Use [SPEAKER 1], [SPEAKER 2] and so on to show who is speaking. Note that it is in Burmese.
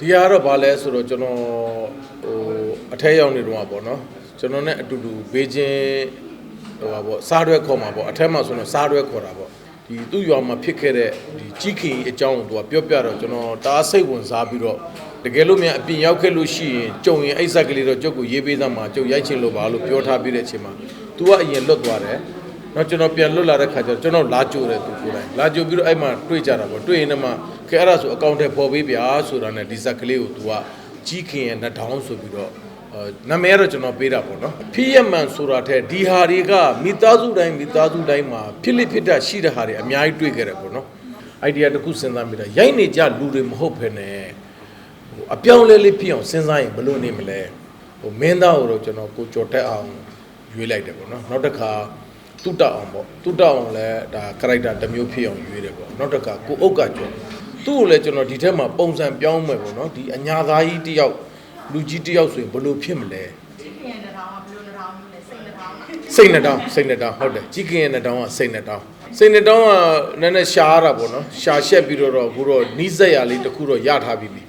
[SPEAKER 1] ဒီဟာကတော့ဘာလဲဆိုတော့ကျွန်တော်ဟိုအထက်ရောက်နေတော့ပေါ့နော်ကျွန်တော်နဲ့အတူတူဘေးချင်းဟိုပါပေါ့စားရွက်ခေါ်မှာပေါ့အထက်မှာဆိုတော့စားရွက်ခေါ်တာပေါ့ဒီသူ့ရွာမှာဖြစ်ခဲ့တဲ့ဒီကြီးခင်အကြောင်းကိုသူကပြောပြတော့ကျွန်တော်တအားစိတ်ဝင်စားပြီးတော့တကယ်လို့မြန်အပြင်ရောက်ခဲ့လို့ရှိရင်ကြုံရင်အိတ်ဆက်ကလေးတော့ကျုပ်ကိုရေးပေးသမှာကျုပ်ရိုက်ချင်လို့ပါလို့ပြောထားပြီးတဲ့အချိန်မှာ तू ကအရင်လွတ်သွားတယ် တော့ကျွန်တော်ပြန်လွတ်လာတဲ့ခါကျတော့ကျွန်တော်လာကြိုတယ်သူကိုယ်တိုင်လာကြိုပြီးတော့အဲ့မှာတွေ့ကြတာပေါ့တွေ့ရင်တော့မှခဲအဲ့ဒါဆိုအကောင့်ထဲပေါ်ပေးဗျာဆိုတာနဲ့ဒီဇက်ကလေးကို तू ကကြီးခင်ရဲ့နှထောင်းဆိုပြီးတော့အာနာမည်ကတော့ကျွန်တော်ပေးတာပေါ့နော်ဖီးရမန်ဆိုတာတဲ့ဒီဟာတွေကမိသားစုတိုင်းမိသားစုတိုင်းမှာဖြစ်လိဖြစ်တာရှိတဲ့ဟာတွေအများကြီးတွေ့ခဲ့တယ်ပေါ့နော်အိုင်ဒီယာတစ်ခုစဉ်းစားမိတာရိုက်နေကြလူတွေမဟုတ်ဘဲနဲ့ဟိုအပြောင်းလဲလေးဖြစ်အောင်စဉ်းစားရင်ဘယ်လိုနေမလဲဟိုမင်းသားကိုတော့ကျွန်တော်ကိုကြော်တက်အောင်ရွေးလိုက်တယ်ပေါ့နော်နောက်တစ်ခါ တုတအောင်ပေါ့တုတအောင်လည်းဒါ character တစ်မျိုးဖြစ်အောင်ရွေးတယ်ပေါ့နောက်တစ်ခါကိုအုတ်ကကျော်သူ့ကိုလည်းကျွန်တော်ဒီထက်မှာပုံစံပြောင်းမယ်ပေါ့နော်ဒီအညာသားကြီးတယောက်လူကြီးတယောက်ဆိုရင်ဘယ်လိုဖြစ်မလဲ
[SPEAKER 2] ချစ်ခင်တဲ့ထောင်ကဘယ်လိုတစ်ထောင်မျိုးလဲစိတ်တစ်ထောင်
[SPEAKER 1] စိတ်နှစ်တောင်းစိတ်နှစ်တောင်းဟုတ်တယ်ကြီးကင်ရဲ့နှစ်တောင်းကစိတ်နှစ်တောင်းစိတ်နှစ်တောင်းကနည်းနည်းရှားရတာပေါ့နော်ရှာရှက်ပြီးတော့တော့အခုတော့နီးစက်ရလေးတစ်ခုတော့ရထားပြီးပြီ